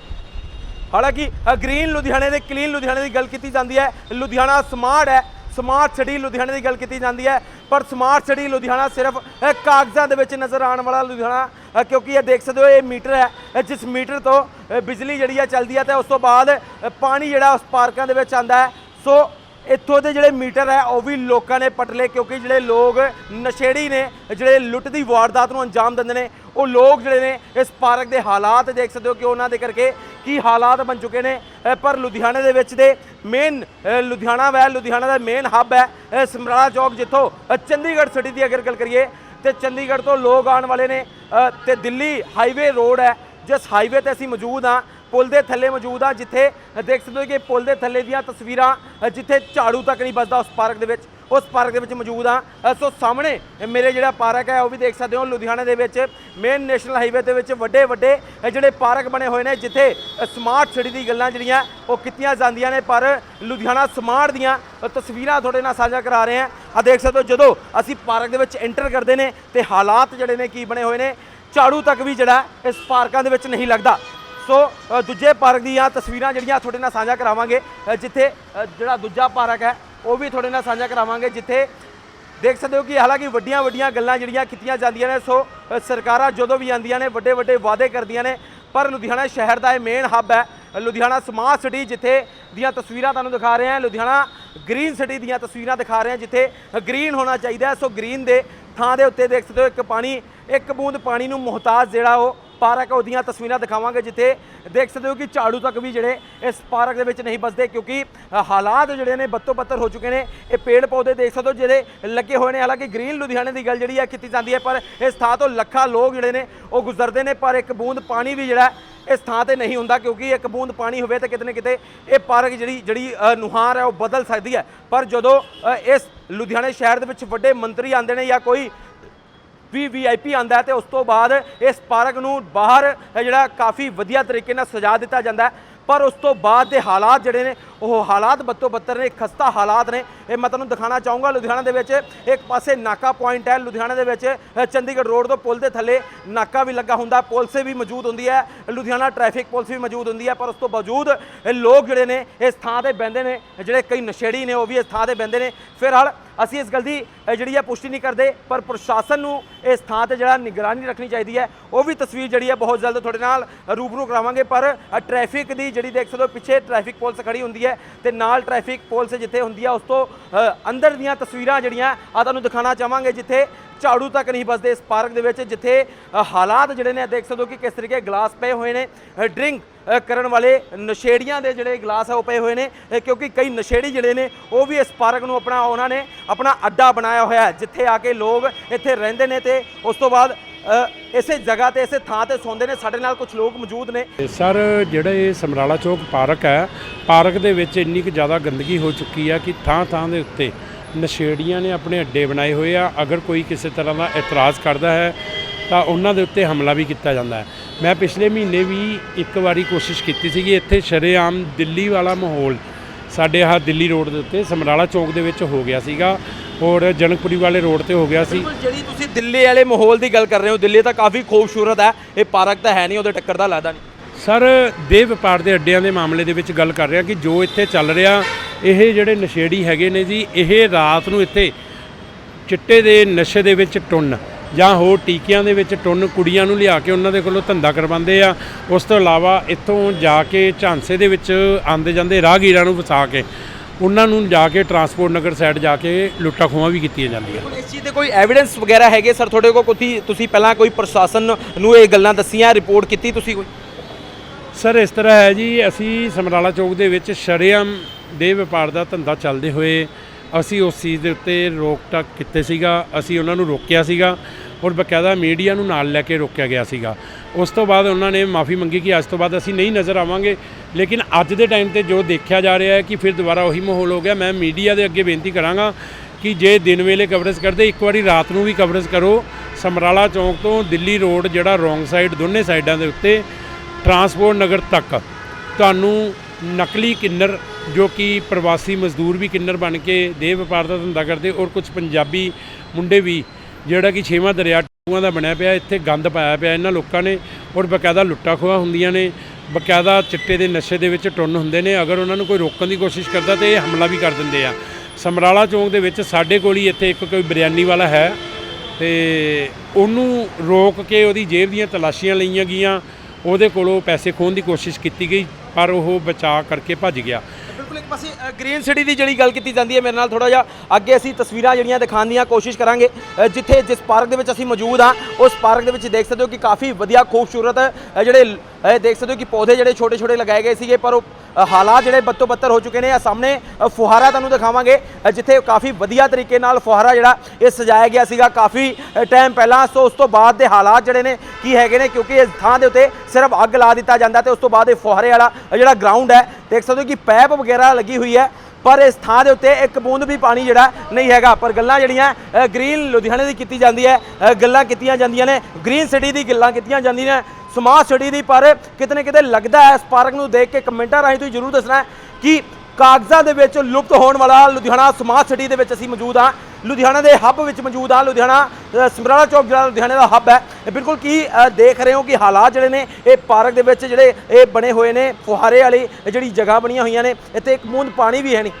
ਹਾਲਾਂਕਿ ਅ, ਗ੍ਰੀਨ ਲੁਧਿਆਣੇ ਦੇ ਕਲੀਨ ਲੁਧਿਆਣੇ ਦੀ ਗੱਲ ਕੀਤੀ ਜਾਂਦੀ ਹੈ। ਲੁਧਿਆਣਾ ਸਮਾਰਟ ਹੈ ਸਮਾਰਟ ਸਿਟੀ ਲੁਧਿਆਣੇ ਦੀ ਗੱਲ ਕੀਤੀ ਜਾਂਦੀ ਹੈ। ਪਰ ਸਮਾਰਟ ਸਿਟੀ ਲੁਧਿਆਣਾ ਸਿਰਫ ਕਾਗਜ਼ਾਂ ਦੇ ਵਿੱਚ ਨਜ਼ਰ ਆਉਣ ਵਾਲਾ ਲੁਧਿਆਣਾ ਕਿਉਂਕਿ ਇਹ ਦੇਖ ਸਕਦੇ ਹੋ ਇਹ ਮੀਟਰ ਹੈ ਜਿਸ ਮੀਟਰ ਤੋਂ ਬਿਜਲੀ ਜਿਹੜੀ ਹੈ ਚੱਲਦੀ ਹੈ ਤੇ ਉਸ ਤੋਂ ਬਾਅਦ ਪਾਣੀ ਜਿਹੜਾ ਉਸ ਪਾਰਕਾਂ ਦੇ ਵਿੱਚ ਆਂਦਾ ਹੈ। ਸੋ ਇੱਥੋਂ ਦੇ ਜਿਹੜੇ ਮੀਟਰ ਹੈ ਉਹ ਵੀ ਲੋਕਾਂ ਨੇ ਪਟ ਕਿਉਂਕਿ ਜਿਹੜੇ ਲੋਕ ਨਸ਼ੇੜੀ ਨੇ ਜਿਹੜੇ ਲੁੱਟ ਦੀ ਵਾਰਦਾਤ ਨੂੰ ਅੰਜਾਮ ਦਿੰਦੇ ਨੇ ਉਹ ਲੋਕ ਜਿਹੜੇ ਨੇ ਇਸ ਪਾਰਕ ਦੇ ਹਾਲਾਤ ਦੇਖ ਸਕਦੇ ਹੋ ਕਿ ਉਹਨਾਂ ਦੇ ਕਰਕੇ ਕੀ ਹਾਲਾਤ ਬਣ ਚੁੱਕੇ ਨੇ। ਪਰ ਲੁਧਿਆਣੇ ਦੇ ਵਿੱਚ ਦੇ ਮੇਨ ਲੁਧਿਆਣਾ ਵੈ ਲੁਧਿਆਣਾ ਦਾ ਮੇਨ ਹੱਬ ਹੈ ਅ, ਸਮਰਾਲਾ ਚੌਕ ਜਿੱਥੋਂ ਚੰਡੀਗੜ੍ਹ ਸਿਟੀ ਦੀ ਅਗਰ ਗੱਲ ਕਰੀਏ ਤੇ ਚੰਡੀਗੜ੍ਹ ਤੋਂ ਲੋਕ ਆਉਣ ਵਾਲੇ ਨੇ ਅ, ਤੇ ਦਿੱਲੀ ਹਾਈਵੇ ਰੋਡ ਹੈ ਜਿਸ ਹਾਈਵੇ ਤੇ ਅਸੀਂ ਮੌਜੂਦ ਹਾਂ ਪੁਲ ਦੇ ਥੱਲੇ ਮੌਜੂਦ ਆ, ਜਿੱਥੇ ਦੇਖ ਸਕਦੇ ਹੋ ਕਿ ਪੁਲ ਦੇ ਥੱਲੇ ਦੀਆਂ ਤਸਵੀਰਾਂ ਜਿੱਥੇ ਝਾੜੂ ਤੱਕ ਨਹੀਂ ਬਚਦਾ ਉਸ ਪਾਰਕ ਦੇ ਵਿੱਚ, ਉਸ ਪਾਰਕ ਦੇ ਵਿੱਚ ਮੌਜੂਦ ਆ। ਸੋ ਸਾਹਮਣੇ ਮੇਰੇ ਜਿਹੜਾ ਪਾਰਕ ਹੈ, ਉਹ ਵੀ ਦੇਖ ਸਕਦੇ ਹੋ, ਲੁਧਿਆਣਾ ਦੇ ਵਿੱਚ ਮੇਨ ਨੈਸ਼ਨਲ ਹਾਈਵੇ ਦੇ ਵਿੱਚ ਵੱਡੇ ਵੱਡੇ ਜਿਹੜੇ ਪਾਰਕ ਬਣੇ ਹੋਏ ਨੇ, ਜਿੱਥੇ ਸਮਾਰਟ ਸਿਟੀ ਦੀ ਗੱਲਾਂ ਜਿਹੜੀਆਂ, ਉਹ ਕੀਤੀਆਂ ਜਾਂਦੀਆਂ ਨੇ, ਪਰ ਲੁਧਿਆਣਾ ਸਮਾਰਟ ਦੀਆਂ ਤਸਵੀਰਾਂ ਤੁਹਾਡੇ ਨਾਲ ਸਾਂਝਾ ਕਰਾ ਰਹੇ ਹਾਂ। ਆ ਦੇਖ ਸਕਦੇ ਹੋ, ਜਦੋਂ ਅਸੀਂ ਪਾਰਕ ਦੇ ਵਿੱਚ ਐਂਟਰ ਕਰਦੇ ਨੇ, ਤੇ ਹਾਲਾਤ ਜਿਹੜੇ ਨੇ, ਕੀ ਬਣੇ ਹੋਏ ਨੇ? ਝਾੜੂ ਤੱਕ ਵੀ ਜਿਹੜਾ ਇਸ ਪਾਰਕਾਂ ਦੇ ਵਿੱਚ ਨਹੀਂ ਲੱਗਦਾ। ਸੋ ਦੂਜੇ ਪਾਰਕ ਦੀਆਂ ਤਸਵੀਰਾਂ ਜਿਹੜੀਆਂ ਤੁਹਾਡੇ ਨਾਲ ਸਾਂਝਾ ਕਰਾਵਾਂਗੇ ਜਿੱਥੇ ਜਿਹੜਾ ਦੂਜਾ ਪਾਰਕ ਹੈ, ਉਹ ਵੀ ਤੁਹਾਡੇ ਨਾਲ ਸਾਂਝਾ ਕਰਾਵਾਂਗੇ, ਜਿੱਥੇ ਦੇਖ ਸਕਦੇ ਹੋ ਕਿ ਹਾਲਾਂਕਿ ਵੱਡੀਆਂ ਵੱਡੀਆਂ ਗੱਲਾਂ ਜਿਹੜੀਆਂ ਕੀਤੀਆਂ ਜਾਂਦੀਆਂ ਨੇ, ਸੋ ਸਰਕਾਰਾਂ ਜਦੋਂ ਵੀ ਆਉਂਦੀਆਂ ਨੇ, ਵੱਡੇ ਵੱਡੇ ਵਾਅਦੇ ਕਰਦੀਆਂ ਨੇ, ਪਰ ਲੁਧਿਆਣਾ ਸ਼ਹਿਰ ਦਾ ਇਹ ਮੇਨ ਹੱਬ ਹੈ, ਲੁਧਿਆਣਾ ਸਮਾਰਟ ਸਿਟੀ ਜਿੱਥੇ ਦੀਆਂ ਤਸਵੀਰਾਂ ਤੁਹਾਨੂੰ ਦਿਖਾ ਰਹੇ ਹਾਂ, ਲੁਧਿਆਣਾ ਗ੍ਰੀਨ ਸਿਟੀ ਦੀਆਂ ਤਸਵੀਰਾਂ ਦਿਖਾ ਰਹੇ ਹਾਂ, ਜਿੱਥੇ ਗ੍ਰੀਨ ਹੋਣਾ ਚਾਹੀਦਾ ਸੋ ਗ੍ਰੀਨ ਦੇ ਥਾਂ ਦੇ ਉੱਤੇ ਦੇਖ ਸਕਦੇ ਹੋ ਇੱਕ ਪਾਣੀ, ਇੱਕ ਬੂੰਦ ਪਾਣੀ ਨੂੰ ਮੁਹਤਾਜ ਜਿਹੜਾ ਉਹ ਪਾਰਕ ਉਹਦੀਆਂ ਤਸਵੀਰਾਂ ਦਿਖਾਵਾਂਗੇ, ਜਿੱਥੇ ਦੇਖ ਸਕਦੇ ਹੋ ਕਿ ਝਾੜੂ ਤੱਕ ਵੀ ਜਿਹੜੇ ਇਸ ਪਾਰਕ ਦੇ ਵਿੱਚ ਨਹੀਂ ਬਸਦੇ ਕਿਉਂਕਿ ਹਾਲਾਤ ਜਿਹੜੇ ਨੇ ਬੱਤੋ ਬੱਤਰ ਹੋ ਚੁੱਕੇ ਨੇ। ਇਹ ਪੇੜ ਪੌਦੇ ਦੇਖ ਸਕਦੇ ਹੋ, ਜਿਹੜੇ ਲੱਗੇ ਹੋਏ ਨੇ। ਹਾਲਾਂਕਿ ਗ੍ਰੀਨ ਲੁਧਿਆਣੇ ਦੀ ਗੱਲ ਜਿਹੜੀ ਹੈ ਕੀਤੀ ਜਾਂਦੀ ਹੈ, ਪਰ ਇਸ ਥਾਂ ਤੋਂ ਲੱਖਾਂ ਲੋਕ ਜਿਹੜੇ ਨੇ, ਉਹ ਗੁਜ਼ਰਦੇ ਨੇ, ਪਰ ਇੱਕ ਬੂੰਦ ਪਾਣੀ ਵੀ ਜਿਹੜਾ ਇਸ ਥਾਂ ਤੇ ਨਹੀਂ ਹੁੰਦਾ, ਕਿਉਂਕਿ ਇੱਕ ਬੂੰਦ ਪਾਣੀ ਹੋਵੇ ਤਾਂ ਕਿਤੇ ਨਾ ਕਿਤੇ ਇਹ ਪਾਰਕ ਜਿਹੜੀ ਜਿਹੜੀ ਨੁਹਾਰ ਹੈ ਉਹ ਬਦਲ ਸਕਦੀ ਹੈ। ਪਰ ਜਦੋਂ ਇਸ ਲੁਧਿਆਣੇ ਸ਼ਹਿਰ ਦੇ ਵਿੱਚ ਵੱਡੇ ਮੰਤਰੀ ਆਉਂਦੇ ਨੇ ਜਾਂ ਕੋਈ ਵੀ ਵੀਆਈਪੀ ਆਂਦਾ ਹੈ ਤੇ ਉਸ ਤੋਂ ਬਾਅਦ ਇਸ ਪਾਰਕ ਨੂੰ ਬਾਹਰ ਜਿਹੜਾ ਕਾਫੀ ਵਧੀਆ ਤਰੀਕੇ ਨਾਲ ਸਜਾ ਦਿੱਤਾ ਜਾਂਦਾ ਹੈ। ਪਰ ਉਸ ਤੋਂ ਬਾਅਦ ਦੇ ਹਾਲਾਤ ਜਿਹੜੇ ਨੇ ਉਹ ਹਾਲਾਤ ਬੱਤੋ ਬੱਤਰ ਨੇ ਖਸਤਾ ਹਾਲਾਤ ਨੇ। ਇਹ ਮੈਂ ਤੁਹਾਨੂੰ ਦਿਖਾਣਾ ਚਾਹੂੰਗਾ। ਲੁਧਿਆਣਾ ਦੇ ਵਿੱਚ ਇੱਕ ਪਾਸੇ ਨਾਕਾ ਪੁਆਇੰਟ ਹੈ। ਲੁਧਿਆਣਾ ਦੇ ਵਿੱਚ ਚੰਡੀਗੜ੍ਹ ਰੋਡ ਤੋਂ ਪੁਲ ਦੇ ਥੱਲੇ ਨਾਕਾ ਵੀ ਲੱਗਾ ਹੁੰਦਾ। ਪੁਲਿਸ ਵੀ ਮੌਜੂਦ ਹੁੰਦੀ ਹੈ। ਲੁਧਿਆਣਾ ਟ੍ਰੈਫਿਕ ਪੁਲਿਸ ਵੀ ਮੌਜੂਦ ਹੁੰਦੀ ਹੈ। ਪਰ ਉਸ ਤੋਂ ਬਾਵਜੂਦ ਲੋਕ ਜਿਹੜੇ ਨੇ ਇਸ ਥਾਂ ਤੇ ਬੈੰਦੇ ਨੇ। ਜਿਹੜੇ ਕਈ ਨਸ਼ੇੜੀ ਨੇ ਉਹ ਵੀ ਇਸ ਥਾਂ ਤੇ ਬੈੰਦੇ ਨੇ। ਫਿਰ ਫਿਲਹਾਲ ਅਸੀਂ ਇਸ ਗੱਲ ਦੀ ਜਿਹੜੀ ਹੈ ਪੁਸ਼ਟੀ ਨਹੀਂ ਕਰਦੇ। ਪਰ ਪ੍ਰਸ਼ਾਸਨ ਨੂੰ ਇਸ ਥਾਂ ਤੇ ਜਿਹੜਾ ਨਿਗਰਾਨੀ ਰੱਖਣੀ ਚਾਹੀਦੀ ਹੈ ਉਹ ਵੀ ਤਸਵੀਰ ਜਿਹੜੀ ਹੈ ਬਹੁਤ ਜਲਦ ਤੁਹਾਡੇ ਨਾਲ ਰੂਬਰੂ ਕਰਾਵਾਂਗੇ। ਪਰ ਅ, ਟ੍ਰੈਫਿਕ ਦੀ ਜਿਹੜੀ ਦੇਖ ਸਕਦੇ ਹੋ, ਪਿੱਛੇ ਟ੍ਰੈਫਿਕ ਪੁਲਿਸ ਖੜੀ ਹੁੰਦੀ ਹੈ ਤੇ ਨਾਲ ਟ੍ਰੈਫਿਕ ਪੁਲਿਸ ਜਿੱਥੇ ਹੁੰਦੀ ਹੈ ਉਸ ਤੋਂ ਅੰਦਰ ਦੀਆਂ ਤਸਵੀਰਾਂ ਜਿਹੜੀਆਂ ਆ ਤੁਹਾਨੂੰ ਦਿਖਾਉਣਾ ਚਾਹਾਂਗੇ, ਜਿੱਥੇ ਝਾੜੂ ਤੱਕ ਨਹੀਂ ਬਸਦੇ ਇਸ ਪਾਰਕ ਦੇ ਵਿੱਚ, ਜਿੱਥੇ ਹਾਲਾਤ ਜਿਹੜੇ ਨੇ, ਦੇਖ ਸਕਦੇ ਹੋ ਕਿ ਕਿਸ ਤਰੀਕੇ ਗਲਾਸ ਪਏ ਹੋਏ ਨੇ ਡਰਿੰਕ ਕਰਨ ਵਾਲੇ ਨਸ਼ੇੜੀਆਂ ਦੇ ਜਿਹੜੇ ਗਲਾਸ ਆ, ਉਹ ਪਏ ਹੋਏ ਨੇ ਕਿਉਂਕਿ ਕਈ ਨਸ਼ੇੜੀ ਜਿਹੜੇ ਨੇ, ਉਹ ਵੀ ਇਸ ਪਾਰਕ ਨੂੰ ਆਪਣਾ, ਉਹਨਾਂ ਨੇ ਆਪਣਾ ਅੱਡਾ ਬਣਾਇਆ ਹੋਇਆ ਹੈ, ਜਿੱਥੇ ਆ ਕੇ ਲੋਕ ਇੱਥੇ ਰਹਿੰਦੇ ਨੇ ਤੇ ਉਸ ਤੋਂ ਬਾਅਦ ਇਸੇ ਜਗ੍ਹਾ ਤੇ, ਇਸੇ ਥਾਂ ਤੇ ਸੌਂਦੇ ਨੇ, ਸਾਡੇ ਨਾਲ ਕੁਝ ਲੋਕ ਮੌਜੂਦ ਨੇ। ਸਰ, ਜਿਹੜਾ ਇਹ ਸਮਰਾਲਾ ਚੌਕ ਪਾਰਕ ਹੈ, ਪਾਰਕ ਦੇ ਵਿੱਚ ਇੰਨੀ ਕੁ ਜ਼ਿਆਦਾ ਗੰਦਗੀ ਹੋ ਚੁੱਕੀ ਆ ਕਿ ਥਾਂ ਥਾਂ ਦੇ ਉੱਤੇ ਨਸ਼ੇੜੀਆਂ ਨੇ ਆਪਣੇ ਅੱਡੇ ਬਣਾਏ ਹੋਏ ਆ। ਅਗਰ ਕੋਈ ਕਿਸੇ ਤਰ੍ਹਾਂ ਦਾ ਇਤਰਾਜ਼ ਕਰਦਾ ਹੈ, ਤਾਂ ਉਹਨਾਂ ਦੇ ਉੱਤੇ ਹਮਲਾ ਵੀ ਕੀਤਾ ਜਾਂਦਾ ਹੈ। ਮੈਂ ਪਿਛਲੇ ਮਹੀਨੇ ਵੀ ਇੱਕ ਵਾਰੀ ਕੋਸ਼ਿਸ਼ ਕੀਤੀ ਸੀਗੀ, ਇੱਥੇ ਸ਼ਰੇਆਮ ਦਿੱਲੀ ਵਾਲਾ ਮਾਹੌਲ ਸਾਡੇ ਆਹ ਦਿੱਲੀ ਰੋਡ ਦੇ ਉੱਤੇ ਸਮਰਾਲਾ ਚੌਕ ਦੇ ਵਿੱਚ ਹੋ ਗਿਆ ਸੀਗਾ। ਔਰ ਜਨਕਪੁਰੀ ਵਾਲੇ ਰੋਡ ਤੇ ਹੋ ਗਿਆ ਸੀ। ਬਿਲਕੁਲ ਜਿਹੜੀ ਤੁਸੀਂ ਦਿੱਲੀ ਵਾਲੇ ਮਾਹੌਲ ਦੀ ਗੱਲ ਕਰ ਰਹੇ ਹੋ ਦਿੱਲੀ ਤਾਂ ਕਾਫੀ ਖੂਬਸੂਰਤ ਹੈ। ਇਹ ਪਾਰਕ ਤਾਂ ਹੈ ਨਹੀਂ ਉਹਦੇ ਟੱਕਰ ਦਾ ਲੱਗਦਾ ਨਹੀਂ। ਸਰ ਦੇਹ ਵਪਾਰ ਦੇ ਅੱਡਿਆਂ ਦੇ ਮਾਮਲੇ ਦੇ ਵਿੱਚ ਗੱਲ ਕਰ ਰਿਹਾ ਕਿ ਜੋ ਇੱਥੇ ਚੱਲ ਰਿਹਾ ਇਹ ਜਿਹੜੇ ਨਸ਼ੇੜੀ ਹੈਗੇ ਨੇ ਜੀ ਇਹ ਰਾਤ ਨੂੰ ਇੱਥੇ ਚਿੱਟੇ ਦੇ ਨਸ਼ੇ ਦੇ ਵਿੱਚ ਟੁੰਨ ਜਾਂ ਹੋਰ ਟੀਕਿਆਂ ਦੇ ਵਿੱਚ ਟੁੰਨ ਕੁੜੀਆਂ ਨੂੰ ਲਿਆ ਕੇ ਉਹਨਾਂ ਦੇ ਕੋਲੋਂ ਧੰਦਾ ਕਰਵਾਉਂਦੇ ਆ। ਉਸ ਤੋਂ ਇਲਾਵਾ ਇੱਥੋਂ ਜਾ ਕੇ ਝਾਂਸੇ ਦੇ ਵਿੱਚ ਆਂਦੇ ਜਾਂਦੇ ਰਾਹਗੀਰਾਂ ਨੂੰ ਵਸਾ ਕੇ ਉਹਨਾਂ ਨੂੰ ਜਾ ਕੇ ਟਰਾਂਸਪੋਰਟ ਨਗਰ ਸਾਈਡ ਜਾ ਕੇ ਲੁੱਟਾਂ ਖੋਹਾਂ ਵੀ ਕੀਤੀਆਂ ਜਾਂਦੀਆਂ। ਹੁਣ ਇਸ ਚੀਜ਼ ਦੇ ਕੋਈ ਐਵੀਡੈਂਸ ਵਗੈਰਾ ਹੈਗੇ? ਸਰ ਤੁਹਾਡੇ ਕੋਲ ਕੋਈ ਤੁਸੀਂ ਪਹਿਲਾਂ ਕੋਈ ਪ੍ਰਸ਼ਾਸਨ ਨੂੰ ਇਹ ਗੱਲਾਂ ਦੱਸੀਆਂ ਰਿਪੋਰਟ ਕੀਤੀ ਤੁਸੀਂ ਕੋਈ? ਸਰ ਇਸ ਤਰ੍ਹਾਂ ਹੈ ਜੀ ਅਸੀਂ ਸਮਰਾਲਾ ਚੌਕ ਦੇ ਵਿੱਚ ਸ਼ਰੇਆਮ ਦੇ ਵਪਾਰ ਦਾ ਧੰਦਾ ਚੱਲਦੇ ਹੋਏ ਅਸੀਂ ਉਸ ਚੀਜ਼ ਦੇ ਉੱਤੇ ਰੋਕ ਟੱਕ ਕੀਤੇ ਸੀਗਾ ਅਸੀਂ ਉਹਨਾਂ ਨੂੰ ਰੋਕਿਆ ਸੀਗਾ ਔਰ ਬਕਾਇਦਾ ਮੀਡੀਆ ਨੂੰ ਨਾਲ ਲੈ ਕੇ ਰੋਕਿਆ ਗਿਆ ਸੀਗਾ। ਉਸ ਤੋਂ ਬਾਅਦ ਉਹਨਾਂ ਨੇ ਮਾਫੀ ਮੰਗੀ ਕਿ ਅੱਜ ਤੋਂ ਬਾਅਦ ਅਸੀਂ ਨਹੀਂ ਨਜ਼ਰ ਆਵਾਂਗੇ। ਲੇਕਿਨ ਅੱਜ ਦੇ ਟਾਈਮ ਤੇ ਜੋ ਦੇਖਿਆ ਜਾ ਰਿਹਾ ਹੈ ਕਿ ਫਿਰ ਦੁਬਾਰਾ ਉਹੀ ਮਾਹੌਲ ਹੋ ਗਿਆ। ਮੈਂ ਮੀਡੀਆ ਦੇ ਅੱਗੇ ਬੇਨਤੀ ਕਰਾਂਗਾ ਕਿ ਜੇ ਦਿਨ ਵੇਲੇ ਕਵਰੇਜ ਕਰਦੇ, ਇੱਕ ਵਾਰੀ ਰਾਤ ਨੂੰ ਵੀ ਕਵਰੇਜ ਕਰੋ। ਸਮਰਾਲਾ ਚੌਂਕ ਤੋਂ ਦਿੱਲੀ ਰੋਡ ਜਿਹੜਾ ਰੋਂਗ ਸਾਈਡ ਦੋਨੇ ਸਾਈਡਾਂ ਦੇ ਉੱਤੇ ਟਰਾਂਸਪੋਰਟ ਨਗਰ ਤੱਕ ਤੁਹਾਨੂੰ ਨਕਲੀ ਕਿੰਨਰ ਜੋ ਕਿ ਪ੍ਰਵਾਸੀ ਮਜ਼ਦੂਰ ਵੀ ਕਿੰਨਰ ਬਣ ਕੇ ਦੇਹ ਵਪਾਰ ਦਾ ਧੰਦਾ ਕਰਦੇ, ਔਰ ਕੁਝ ਪੰਜਾਬੀ ਮੁੰਡੇ ਵੀ ਜਿਹੜਾ ਕਿ ਛੇਵਾਂ ਦਰਿਆ ਟੂਆਂ ਦਾ ਬਣਿਆ ਪਿਆ, ਇੱਥੇ ਗੰਦ ਪਾਇਆ ਪਿਆ ਇਹਨਾਂ ਲੋਕਾਂ ਨੇ, ਔਰ ਬਕਾਇਦਾ ਲੁੱਟਾ ਖੋਹਾਂ ਹੁੰਦੀਆਂ ਨੇ। ਬਕਾਇਦਾ ਚਿੱਟੇ ਦੇ ਨਸ਼ੇ ਦੇ ਵਿੱਚ ਟੁੰਨ ਹੁੰਦੇ ਨੇ। ਅਗਰ ਉਹਨਾਂ ਨੂੰ ਕੋਈ ਰੋਕਣ ਦੀ ਕੋਸ਼ਿਸ਼ ਕਰਦਾ ਤੇ ਇਹ ਹਮਲਾ ਵੀ ਕਰ ਦਿੰਦੇ ਆ। ਸਮਰਾਲਾ ਚੌਂਕ ਦੇ ਵਿੱਚ ਸਾਡੇ ਕੋਲ ਹੀ ਇੱਥੇ ਇੱਕ ਕੋਈ ਬਿਰਿਆਨੀ ਵਾਲਾ ਹੈ ਤੇ ਉਹਨੂੰ ਰੋਕ ਕੇ ਉਹਦੀ ਜੇਬ ਦੀਆਂ ਤਲਾਸ਼ੀਆਂ ਲਈਆਂ ਗਈਆਂ। ਉਹਦੇ ਕੋਲੋਂ ਪੈਸੇ ਖੋਹਣ ਦੀ ਕੋਸ਼ਿਸ਼ ਕੀਤੀ ਗਈ, ਪਰ ਉਹ ਬਚਾ ਕਰਕੇ ਭੱਜ ਗਿਆ। ਬਿਲਕੁਲ ਇੱਕ ਗ੍ਰੀਨ ਸਿਟੀ ਦੀ ਜਿਹੜੀ ਗੱਲ ਕੀਤੀ ਜਾਂਦੀ ਹੈ ਮੇਰੇ ਨਾਲ ਥੋੜਾ ਜਿਹਾ ਅੱਗੇ ਅਸੀਂ ਤਸਵੀਰਾਂ ਜਿਹੜੀਆਂ ਦਿਖਾਉਣ ਦੀਆਂ ਕੋਸ਼ਿਸ਼ ਕਰਾਂਗੇ। ਅ, ਜਿੱਥੇ ਜਿਸ ਪਾਰਕ ਦੇ ਵਿੱਚ ਅਸੀਂ ਮੌਜੂਦ ਹਾਂ ਉਸ ਪਾਰਕ ਦੇ ਵਿੱਚ ਦੇਖ ਸਕਦੇ ਹੋ ਕਿ ਕਾਫੀ ਵਧੀਆ ਖੂਬਸੂਰਤ ਅ, ਜਿਹੜੇ ਅ, ਦੇਖ ਸਕਦੇ ਹੋ ਕਿ ਪੌਦੇ ਜਿਹੜੇ ਛੋਟੇ ਛੋਟੇ ਲਗਾਏ ਗਏ ਸੀਗੇ ਪਰ ਉਹ ਅ, ਹਾਲਾਤ ਜਿਹੜੇ ਬੱਤੋ ਬੱਤਰ ਹੋ ਚੁੱਕੇ ਨੇ। ਆ ਸਾਹਮਣੇ ਅ, ਫੁਹਾਰਾ ਤੁਹਾਨੂੰ ਦਿਖਾਵਾਂਗੇ ਅ, ਜਿੱਥੇ ਕਾਫੀ ਵਧੀਆ ਤਰੀਕੇ ਨਾਲ ਫੁਹਾਰਾ ਜਿਹੜਾ ਇਹ ਸਜਾਇਆ ਗਿਆ ਸੀਗਾ ਕਾਫੀ ਟਾਈਮ ਪਹਿਲਾਂ। ਸੋ ਉਸ ਤੋਂ ਬਾਅਦ ਦੇ ਹਾਲਾਤ ਜਿਹੜੇ ਨੇ ਕੀ ਹੈਗੇ ਨੇ ਕਿਉਂਕਿ ਇਸ ਥਾਂ ਦੇ ਉੱਤੇ ਸਿਰਫ ਅੱਗ ਲਾ ਦਿੱਤਾ ਜਾਂਦਾ ਤੇ ਉਸ ਤੋਂ ਬਾਅਦ ਇਹ ਫੁਹਾਰੇ ਵਾਲਾ ਜਿਹੜਾ ਗਰਾਊਂਡ ਹੈ ਦੇਖ ਸਕਦੇ ਹੋ ਕਿ ਪੈਪ ਵਗੈਰਾ ਲੱਗੀ ਹੋਈ ਹੈ ਪਰ ਇਸ ਥਾਂ ਦੇ ਉੱਤੇ ਇੱਕ ਬੂੰਦ ਵੀ ਪਾਣੀ ਜਿਹੜਾ ਨਹੀਂ ਹੈਗਾ ਪਰ ਗੱਲਾਂ ਜਿਹੜੀਆਂ ਅ, ਗ੍ਰੀਨ ਲੁਧਿਆਣੇ ਦੀ ਕੀਤੀ ਜਾਂਦੀ ਹੈ ਗੱਲਾਂ ਕੀਤੀਆਂ ਜਾਂਦੀਆਂ ਨੇ ਗ੍ਰੀਨ ਸਿਟੀ ਦੀ ਗੱਲਾਂ ਕੀਤੀਆਂ ਜਾਂਦੀਆਂ ਨੇ ਸਮਾਰਟ ਸਿਟੀ ਦੀ ਪਰ ਕਿਤੇ ਨਾ ਕਿਤੇ ਲੱਗਦਾ ਹੈ ਇਸ ਪਾਰਕ ਨੂੰ ਦੇਖ ਕੇ ਕਮੈਂਟਾਂ ਰਾਹੀਂ ਤੁਸੀਂ ਜ਼ਰੂਰ ਦੱਸਣਾ ਕਿ ਕਾਗਜ਼ਾਂ ਦੇ ਵਿੱਚ ਲੁਪਤ ਹੋਣ ਵਾਲਾ ਲੁਧਿਆਣਾ ਸਮਾਰਟ ਸਿਟੀ ਦੇ ਵਿੱਚ ਅਸੀਂ ਮੌਜੂਦ ਹਾਂ। ਲੁਧਿਆਣਾ ਦੇ ਹੱਬ ਵਿੱਚ ਮੌਜੂਦ ਆ। ਲੁਧਿਆਣਾ ਅ, ਸਮਰਾਲਾ ਚੌਕ ਜਿਹੜਾ ਲੁਧਿਆਣੇ ਦਾ ਹੱਬ ਹੈ ਇਹ ਬਿਲਕੁਲ ਕੀ ਦੇਖ ਰਹੇ ਹੋ ਕਿ ਹਾਲਾਤ ਜਿਹੜੇ ਨੇ ਇਹ ਪਾਰਕ ਦੇ ਵਿੱਚ ਜਿਹੜੇ ਇਹ ਬਣੇ ਹੋਏ ਨੇ ਫੁਹਾਰੇ ਵਾਲੀ ਜਿਹੜੀ ਜਗ੍ਹਾ ਬਣੀਆਂ ਹੋਈਆਂ ਨੇ ਇੱਥੇ ਇੱਕ ਬੂੰਦ ਪਾਣੀ ਵੀ ਹੈ ਨਹੀਂ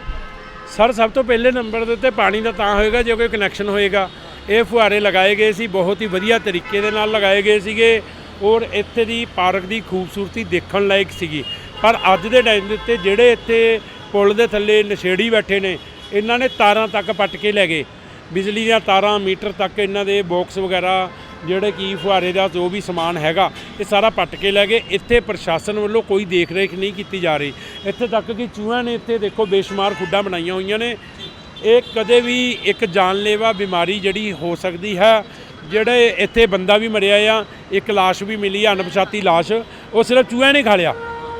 ਸਰ ਸਭ ਤੋਂ ਪਹਿਲੇ ਨੰਬਰ ਦੇ ਉੱਤੇ ਪਾਣੀ ਦਾ ਤਾਂ ਹੋਏਗਾ ਜੇ ਕੋਈ ਕਨੈਕਸ਼ਨ ਹੋਏਗਾ। ਇਹ ਫੁਹਾਰੇ ਲਗਾਏ ਗਏ ਸੀ ਬਹੁਤ ਹੀ ਵਧੀਆ ਤਰੀਕੇ ਦੇ ਨਾਲ ਲਗਾਏ ਗਏ ਸੀਗੇ ਔਰ ਇੱਥੇ ਦੀ ਪਾਰਕ ਦੀ ਖੂਬਸੂਰਤੀ ਦੇਖਣ ਲਾਇਕ ਸੀਗੀ। ਪਰ ਅੱਜ ਦੇ ਟਾਈਮ ਦੇ ਉੱਤੇ ਜਿਹੜੇ ਇੱਥੇ ਪੁਲ ਦੇ ਥੱਲੇ ਨਸ਼ੇੜੀ ਬੈਠੇ ਨੇ ਇਹਨਾਂ ਨੇ ਤਾਰਾਂ ਤੱਕ ਪੱਟ ਕੇ ਲੈ ਗਏ। ਬਿਜਲੀ ਦੀਆਂ ਤਾਰਾਂ, ਮੀਟਰ ਤੱਕ ਇਹਨਾਂ ਦੇ ਬਾਕਸ ਵਗੈਰਾ, ਜਿਹੜੇ ਕੀ ਫੁਹਾਰੇ ਦਾ ਜੋ ਵੀ ਸਮਾਨ ਹੈਗਾ, ਇਹ ਸਾਰਾ ਪੱਟ ਕੇ ਲੈ ਗਏ। ਇੱਥੇ ਪ੍ਰਸ਼ਾਸਨ ਵੱਲੋਂ ਕੋਈ ਦੇਖ ਰੇਖ ਨਹੀਂ ਕੀਤੀ ਜਾ ਰਹੀ। ਇੱਥੇ ਤੱਕ ਕਿ ਚੂਹਿਆਂ ਨੇ ਇੱਥੇ ਦੇਖੋ ਬੇਸ਼ੁਮਾਰ ਖੁੱਡਾਂ ਬਣਾਈਆਂ ਹੋਈਆਂ ਨੇ। ਇਹ ਕਦੇ ਵੀ ਇੱਕ ਜਾਨਲੇਵਾ ਬਿਮਾਰੀ ਜਿਹੜੀ ਹੋ ਸਕਦੀ ਹੈ, ਜਿਹੜੇ ਇੱਥੇ ਬੰਦਾ ਵੀ ਮਰਿਆ ਆ, ਇੱਕ ਲਾਸ਼ ਵੀ ਮਿਲੀ ਆ, ਅਣਪਛਾਤੀ ਲਾਸ਼, ਉਹ ਸਿਰਫ ਚੂਹਿਆਂ ਨੇ ਖਾ ਲਿਆ।